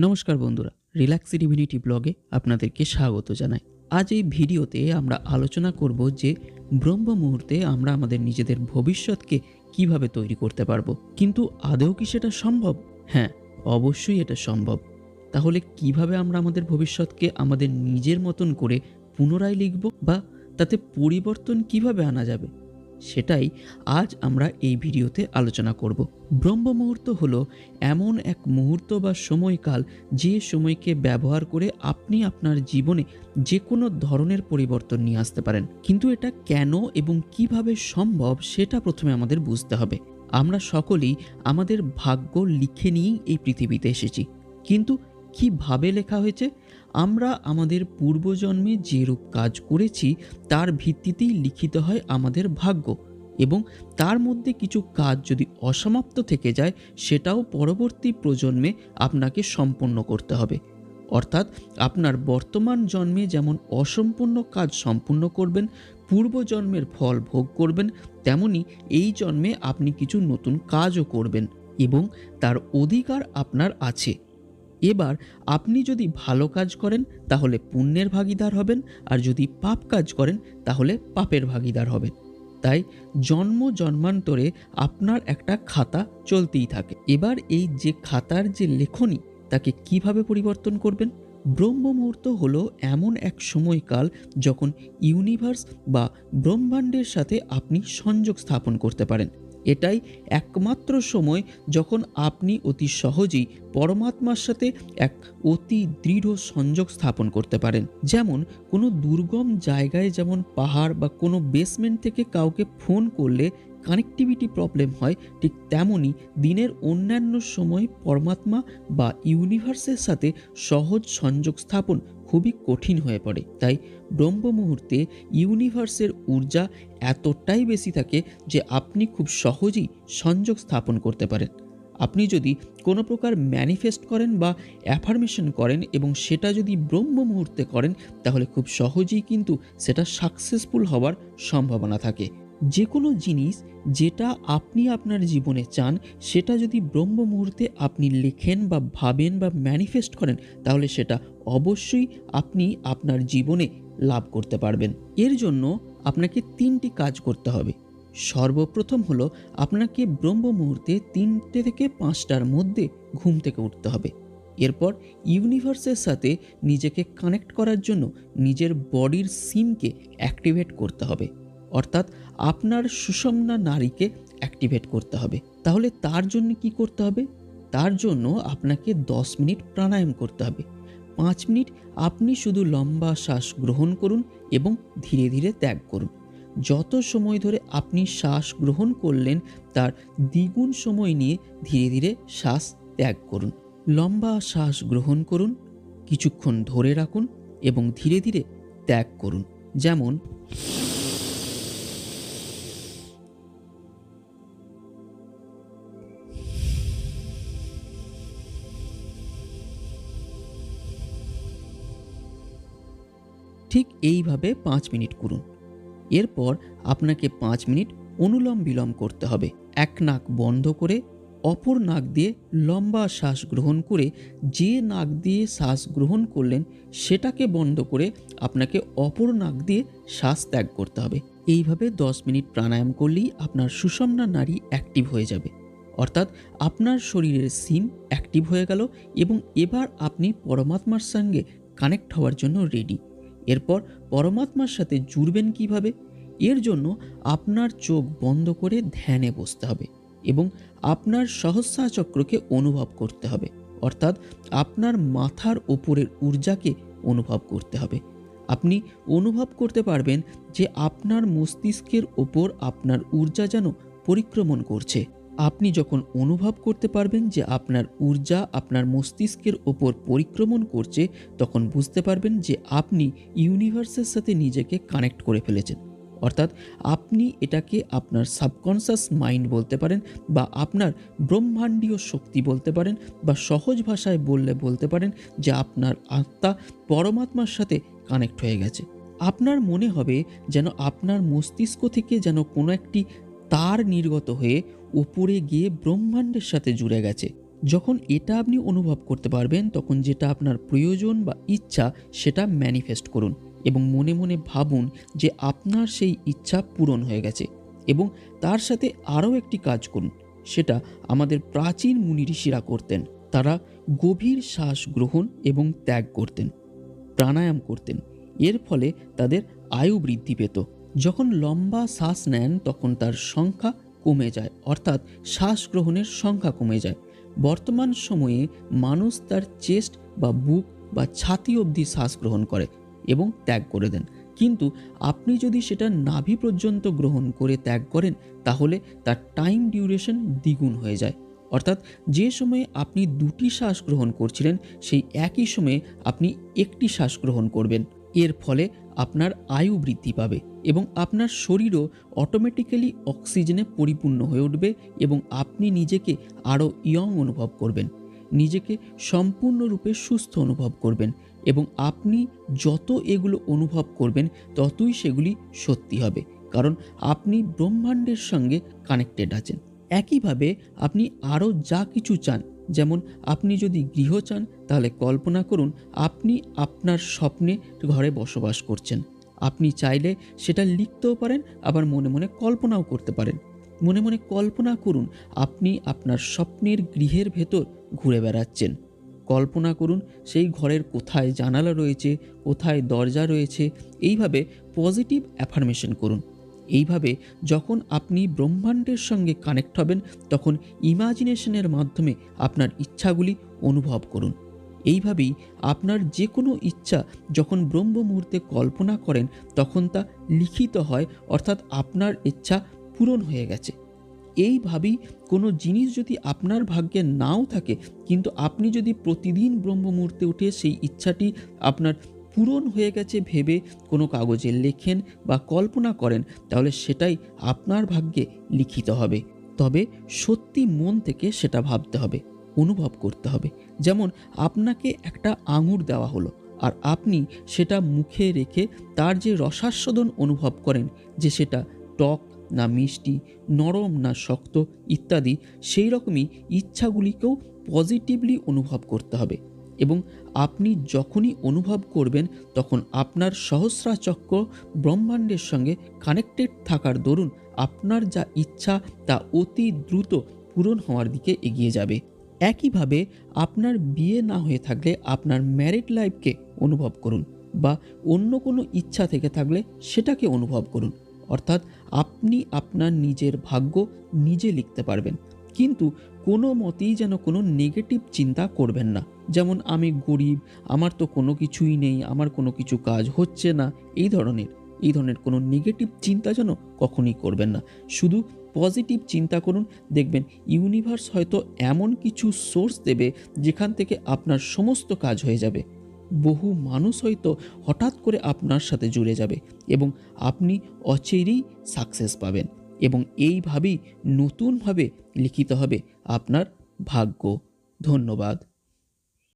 নমস্কার বন্ধুরা relax divinity ব্লগে আপনাদেরকে স্বাগত জানাই। আজ এই ভিডিওতে আমরা আলোচনা করব যে ব্রহ্ম মুহূর্তে আমরা আমাদের নিজেদের ভবিষ্যৎকে কীভাবে তৈরি করতে পারব। কিন্তু আদৌ কি সেটা সম্ভব? হ্যাঁ অবশ্যই এটা সম্ভব। তাহলে কীভাবে আমরা আমাদের ভবিষ্যৎকে আমাদের নিজের মতন করে পুনরায় লিখব বা তাতে পরিবর্তন কীভাবে আনা যাবে? সেটাই আজ আমরা এই ভিডিওতে আলোচনা করব। ব্রহ্ম মুহূর্ত হল এমন এক মুহূর্ত বা সময়কাল যে সময়কে ব্যবহার করে আপনি আপনার জীবনে যে কোনো ধরনের পরিবর্তন নিয়ে আসতে পারেন। কিন্তু এটা কেন এবং কীভাবে সম্ভব সেটা প্রথমে আমাদের বুঝতে হবে। আমরা সকলেই আমাদের ভাগ্য লিখে নিয়েই এই পৃথিবীতে এসেছি। কিন্তু কীভাবে লেখা হয়েছে? আমরা আমাদের পূর্বজন্মে যে রূপ কাজ করেছি, তার ভিত্তিতেই লিখিত হয় আমাদের ভাগ্য এবং তার মধ্যে কিছু কাজ যদি অসমাপ্ত থেকে যায়, সেটাও পরবর্তী প্রজন্মে আপনাকে সম্পন্ন করতে হবে। অর্থাৎ আপনার বর্তমান জন্মে যেমন অসম্পূর্ণ কাজ সম্পূর্ণ করবেন, পূর্বজন্মের ফল ভোগ করবেন, তেমনি এই জন্মে আপনি কিছু নতুন কাজও করবেন এবং তার অধিকার আপনার আছে। এবার আপনি যদি ভালো কাজ করেন, তাহলে পুণ্যের ভাগিদার হবেন, আর যদি পাপ কাজ করেন, তাহলে পাপের ভাগিদার হবেন। তাই জন্ম জন্মান্তরে আপনার একটা খাতা চলতেই থাকে। এবার এই যে খাতার যে লেখনী, তাকে কীভাবে পরিবর্তন করবেন? ব্রহ্ম মুহূর্ত হলো এমন এক সময়কাল যখন ইউনিভার্স বা ব্রহ্মাণ্ডের সাথে আপনি সংযোগ স্থাপন করতে পারেন। এটাই একমাত্র সময় যখন আপনি অতি সহজেই পরমাত্মার সাথে এক অতি দৃঢ় সংযোগ স্থাপন করতে পারেন। যেমন কোনো দুর্গম জায়গায় যেমন পাহাড় বা কোনো বেসমেন্ট থেকে কাউকে ফোন করলে কানেক্টিভিটি প্রবলেম হয়, ঠিক তেমনই দিনের অন্যান্য সময় পরমাত্মা বা ইউনিভার্সের সাথে সহজ সংযোগ স্থাপন খুবই কঠিন হয়ে পড়ে। তাই ব্রহ্ম মুহূর্তে ইউনিভার্সের ঊর্জা এতটাই বেশি থাকে যে আপনি খুব সহজেই সংযোগ স্থাপন করতে পারেন। আপনি যদি কোনো প্রকার ম্যানিফেস্ট করেন বা অ্যাফার্মেশন করেন এবং সেটা যদি ব্রহ্ম মুহূর্তে করেন, তাহলে খুব সহজেই কিন্তু সেটা সাকসেসফুল হওয়ার সম্ভাবনা থাকে। যে কোনো জিনিস যেটা আপনি আপনার জীবনে চান, সেটা যদি ব্রহ্ম মুহূর্তে আপনি লেখেন বা ভাবেন বা ম্যানিফেস্ট করেন, তাহলে সেটা অবশ্যই আপনি আপনার জীবনে লাভ করতে পারবেন। এর জন্য আপনাকে তিনটি কাজ করতে হবে। সর্বপ্রথম হলো আপনাকে ব্রহ্ম মুহূর্তে তিনটে থেকে পাঁচটার মধ্যে ঘুম থেকে উঠতে হবে। এরপর ইউনিভার্সের সাথে নিজেকে কানেক্ট করার জন্য নিজের বডির সিমকে অ্যাক্টিভেট করতে হবে। অর্থাৎ আপনার সুষমনা নারীকে অ্যাক্টিভেট করতে হবে। তাহলে তার জন্য কি করতে হবে? তার জন্য আপনাকে দশ মিনিট প্রাণায়াম করতে হবে। পাঁচ মিনিট আপনি শুধু লম্বা শ্বাস গ্রহণ করুন এবং ধীরে ধীরে ত্যাগ করুন। যত সময় ধরে আপনি শ্বাস গ্রহণ করলেন, তার দ্বিগুণ সময় নিয়ে ধীরে ধীরে শ্বাস ত্যাগ করুন। লম্বা শ্বাস গ্রহণ করুন, কিছুক্ষণ ধরে রাখুন এবং ধীরে ধীরে ত্যাগ করুন। যেমন ঠিক এইভাবে পাঁচ মিনিট করুন। এরপর আপনাকে পাঁচ মিনিট অনুলম বিলম করতে হবে। এক নাক বন্ধ করে অপর নাক দিয়ে লম্বা শ্বাস গ্রহণ করে যে নাক দিয়ে শ্বাস গ্রহণ করলেন সেটাকে বন্ধ করে আপনাকে অপর নাক দিয়ে শ্বাস ত্যাগ করতে হবে। এইভাবে দশ মিনিট প্রাণায়াম করলেই আপনার সুষমনা নারী অ্যাক্টিভ হয়ে যাবে। অর্থাৎ আপনার শরীরের সিম অ্যাক্টিভ হয়ে গেল এবং এবার আপনি পরমাত্মার সঙ্গে কানেক্ট হওয়ার জন্য রেডি। এরপর পরমাত্মার সাথে জুড়বেন কীভাবে? এর জন্য আপনার চোখ বন্ধ করে ধ্যানে বসতে হবে এবং আপনার সহস্রা চক্রকে অনুভব করতে হবে। অর্থাৎ আপনার মাথার ওপরের ঊর্জাকে অনুভব করতে হবে। আপনি অনুভব করতে পারবেন যে আপনার মস্তিষ্কের ওপর আপনার ঊর্জা যেন পরিক্রমণ করছে। আপনি যখন অনুভব করতে পারবেন যে আপনার ঊর্জা আপনার মস্তিষ্কের ওপর পরিক্রমণ করছে, তখন বুঝতে পারবেন যে আপনি ইউনিভার্সের সাথে নিজেকে কানেক্ট করে ফেলেছেন। অর্থাৎ আপনি এটাকে আপনার সাবকনসাস মাইন্ড বলতে পারেন বা আপনার ব্রহ্মাণ্ডীয় শক্তি বলতে পারেন বা সহজ ভাষায় বললে বলতে পারেন যে আপনার আত্মা পরমাত্মার সাথে কানেক্ট হয়ে গেছে। আপনার মনে হবে যেন আপনার মস্তিষ্ক থেকে যেন কোনো একটি তার নির্গত হয়ে উপরে গিয়ে ব্রহ্মাণ্ডের সাথে জুড়ে গেছে। যখন এটা আপনি অনুভব করতে পারবেন, তখন যেটা আপনার প্রয়োজন বা ইচ্ছা, সেটা ম্যানিফেস্ট করুন এবং মনে মনে ভাবুন যে আপনার সেই ইচ্ছা পূরণ হয়ে গেছে এবং তার সাথে আরও একটি কাজ করুন। সেটা আমাদের প্রাচীন মুনি ঋষিরা করতেন। তারা গভীর শ্বাস গ্রহণ এবং ত্যাগ করতেন, প্রাণায়াম করতেন। এর ফলে তাদের আয়ু বৃদ্ধি পেত। যখন লম্বা শ্বাস নেন, তখন তার সংখ্যা কমে যায়, অর্থাৎ শ্বাস গ্রহণের সংখ্যা কমে যায়। বর্তমান সময়ে মানুষ তার চেস্ট বা বুক বা ছাতি অবধি শ্বাস গ্রহণ করে এবং ত্যাগ করে দেন। কিন্তু আপনি যদি সেটা নাভি পর্যন্ত গ্রহণ করে ত্যাগ করেন, তাহলে তার টাইম ডিউরেশন দ্বিগুণ হয়ে যায়। অর্থাৎ যে সময়ে আপনি দুটি শ্বাস গ্রহণ করছিলেন, সেই একই সময়ে আপনি একটি শ্বাস গ্রহণ করবেন। এর ফলে আপনার আয়ু বৃদ্ধি পাবে এবং আপনার শরীরও অটোমেটিক্যালি অক্সিজেনে পরিপূর্ণ হয়ে উঠবে এবং আপনি নিজেকে আরও ইয়ং অনুভব করবেন। নিজেকে সম্পূর্ণরূপে সুস্থ অনুভব করবেন এবং আপনি যত এগুলো অনুভব করবেন, ততই সেগুলি সত্যি হবে। কারণ আপনি ব্রহ্মাণ্ডের সঙ্গে কানেক্টেড আছেন। একইভাবে আপনি আরও যা কিছু চান যেমন আপনি যদি গৃহ চান, তাহলে কল্পনা করুন আপনি আপনার স্বপ্নে ঘরে বসবাস করছেন। আপনি চাইলে সেটা লিখতেও পারেন, আবার মনে মনে কল্পনাও করতে পারেন। মনে মনে কল্পনা করুন আপনি আপনার স্বপ্নের গৃহের ভেতর ঘুরে বেড়াচ্ছেন। কল্পনা করুন সেই ঘরের কোথায় জানালা রয়েছে, কোথায় দরজা রয়েছে, এইভাবে পজিটিভ অ্যাফার্মেশন করুন। এইভাবে যখন আপনি ব্রহ্মাণ্ডের সঙ্গে কানেক্ট হবেন, তখন ইমাজিনেশনের মাধ্যমে আপনার ইচ্ছাগুলি অনুভব করুন। এইভাবেই আপনার যে কোনো ইচ্ছা যখন ব্রহ্ম মুহূর্তে কল্পনা করেন, তখন তা লিখিত হয়, অর্থাৎ আপনার ইচ্ছা পূরণ হয়ে গেছে। এইভাবেই কোনো জিনিস যদি আপনার ভাগ্যে নাও থাকে, কিন্তু আপনি যদি প্রতিদিন ব্রহ্ম মুহূর্তে উঠে সেই ইচ্ছাটি আপনার পূরণ হয়ে গেছে ভেবে কোনো কাগজে লেখেন বা কল্পনা করেন, তাহলে সেটাই আপনার ভাগ্যে লিখিত হবে। তবে সত্যি মন থেকে সেটা ভাবতে হবে, অনুভব করতে হবে। যেমন আপনাকে একটা আঙুর দেওয়া হলো, আর আপনি সেটা মুখে রেখে তার যে রসাস্বাদন অনুভব করেন, যে সেটা টক না মিষ্টি, নরম না শক্ত ইত্যাদি, সেই রকমই ইচ্ছাগুলিকেও পজিটিভলি অনুভব করতে হবে। এবং আপনি যখনই অনুভব করবেন তখন আপনার সহস্রাচক্র ব্রহ্মাণ্ডের সঙ্গে কানেক্টেড থাকার দরুন আপনার যা ইচ্ছা তা অতি দ্রুত পূরণ হওয়ার দিকে এগিয়ে যাবে। একইভাবে আপনার বিয়ে না হয়ে থাকলে আপনার ম্যারিড লাইফকে অনুভব করুন বা অন্য কোনো ইচ্ছা থেকে থাকলে সেটাকে অনুভব করুন। অর্থাৎ আপনি আপনার নিজের ভাগ্য নিজে লিখতে পারবেন। কিন্তু কোনো মতেই যেন কোনো নেগেটিভ চিন্তা করবেন না। যেমন, আমি গরিব, আমার তো কোনো কিছুই নেই, আমার কোনো কিছু কাজ হচ্ছে না, এই ধরনের। এই ধরনের কোনো নেগেটিভ চিন্তা যেন কখনই করবেন না। শুধু পজিটিভ চিন্তা করুন, দেখবেন ইউনিভার্স হয়তো এমন কিছু সোর্স দেবে, যেখান থেকে আপনার সমস্ত কাজ হয়ে যাবে। বহু মানুষ হয়তো হঠাৎ করে আপনার সাথে জুড়ে যাবে এবং আপনি অচেরেই সাকসেস পাবেন। এবং এইভাবেই নতুনভাবে লিখিত হবে আপনার ভাগ্য। ধন্যবাদ।